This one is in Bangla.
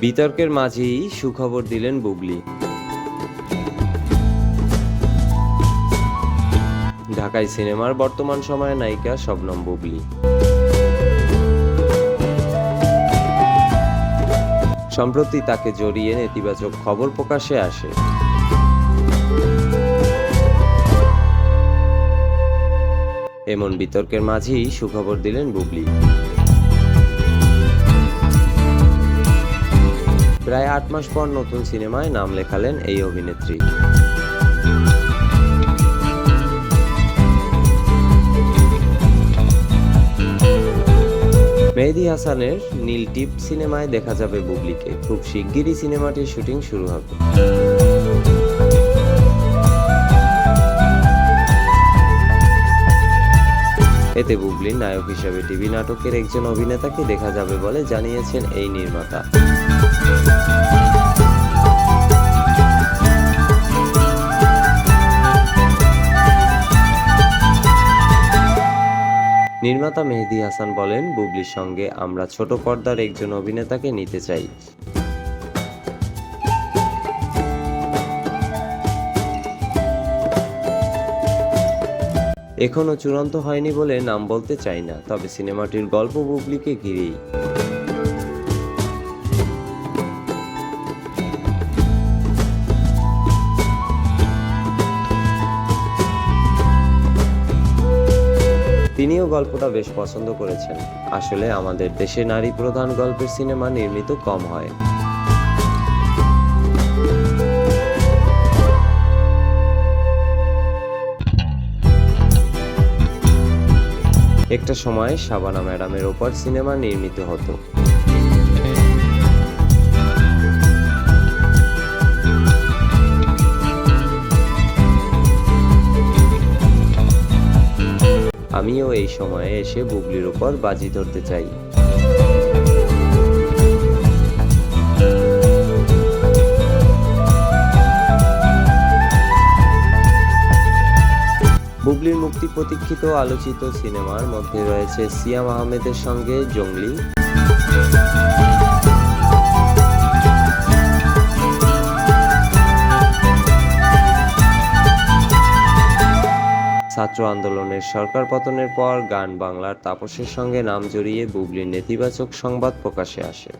বিতর্কের মাঝেই সুখবর দিলেন বুবলি। ঢাকায় সিনেমার বর্তমান সময়ে নায়িকা শবনম বুবলি। সম্প্রতি তাকে জড়িয়ে নেতিবাচক খবর প্রকাশে আসে। এমন বিতর্কের মাঝেই সুখবর দিলেন বুবলি। প্রায় আট মাস পর নতুন সিনেমায় নাম লেখালেন এই অভিনেত্রী। মেহেদি হাসানের নীল টিপ সিনেমায় দেখা যাবে বুবলিকে। খুব শিগগিরই সিনেমাটির শুটিং শুরু হবে। এতে বুবলির নায়ক হিসাবে টিভি নাটকের একজন অভিনেতাকে দেখা যাবে বলে জানিয়েছেন এই নির্মাতা। নির্মাতা মেহেদি হাসান বলেন, বুবলির সঙ্গে আমরা ছোট পর্দার একজন অভিনেতাকে নিতে চাই। এখনও চূড়ান্ত হয়নি বলে নাম বলতে চাই না, তবে সিনেমাটির গল্প বুবলিকে ঘিরেই। তিনিও গল্পটা বেশ পছন্দ করেছেন। আসলে আমাদের দেশে নারী প্রধান গল্পের সিনেমা নির্মিত কম হয়। একটা সময় শাবানা ম্যাডামের ওপর সিনেমা নির্মিত হতো। আমিও এই সময়ে এসে বুগলির উপর বাজি ধরতে চাই। বুবলির মুক্তি প্রতীক্ষিত আলোচিত সিনেমার মধ্যে রয়েছে সিয়াম আহমেদের সঙ্গে জঙ্গলি ছাত্র আন্দোলনের সরকার পতনের পর গান বাংলার তাপসের সঙ্গে নাম জড়িয়ে বুবলির নেতিবাচক সংবাদ প্রকাশে আসে।